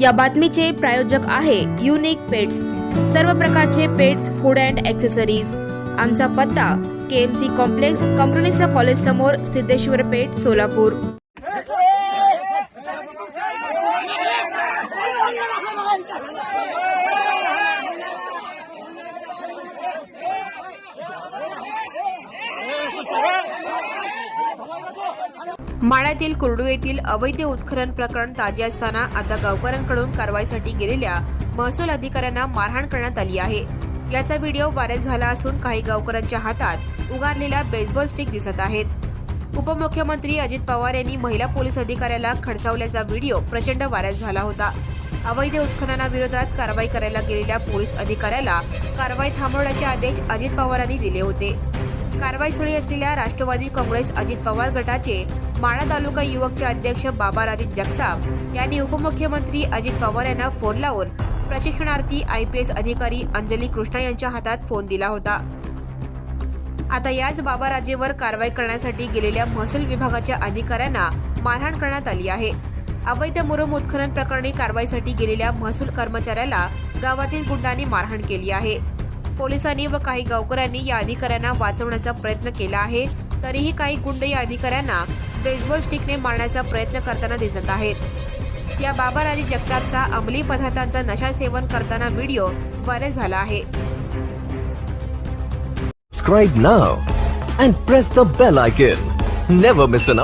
या बातमीचे प्रायोजक आहे युनिक पेट्स सर्व प्रकारचे पेट्स फूड अँड ॲक्सेसरीज आमचा पत्ता K M C complex Kamrunissa college समोर सिद्धेश्वर पेठ सोलापूर. माळ्यातील कुर्डू येथील अवैध उत्खनन प्रकरण ताजे असताना आता गावकऱ्यांकडून कारवाईसाठी गेलेल्या महसूल अधिकाऱ्यांना मारहाण करण्यात आली आहे. याचा व्हिडिओ व्हायरल झाला असून काही गावकऱ्यांच्या हातात उगारलेल्या बेसबॉल स्टिक दिसत आहेत. उपमुख्यमंत्री अजित पवार यांनी महिला पोलीस अधिकाऱ्याला खडसावल्याचा व्हिडिओ प्रचंड व्हायरल झाला होता. अवैध उत्खननाविरोधात कारवाई करायला गेलेल्या पोलीस अधिकाऱ्याला कारवाई थांबवण्याचे आदेश अजित पवारांनी दिले होते. कारवाईस्थळी असलेल्या राष्ट्रवादी काँग्रेस अजित पवार गटाचे माळा तालुका युवकचे अध्यक्ष बाबा जगताप यांनी उपमुख्यमंत्री अजित पवार यांना फोन लावून प्रशिक्षणार्थी आय पी एस अधिकारी अंजली कृष्णा यांच्या हातात फोन दिला होता. आता याच बाबा राजेवर कारवाई करण्यासाठी गेलेल्या महसूल विभागाच्या अधिकाऱ्यांना मारहाण करण्यात आली आहे. अवैध मुरुम उत्खनन प्रकरणी कारवाईसाठी गेलेल्या महसूल कर्मचाऱ्याला गावातील गुंडांनी मारहाण केली आहे. पोलिसांनी व काही गावकऱ्यांनी या अधिकाऱ्यांना वाचवण्याचा प्रयत्न केला आहे. तरीही काही गुंड या अधिकाऱ्यांना बेसबॉल स्टिकने मारण्याचा प्रयत्न करताना दिसत आहेत. या बाबाराजी जगतापचा अंमली पदार्थांचा नशा सेवन करताना व्हिडिओ व्हायरल झाला आहे. Subscribe now and press the bell icon. Never miss an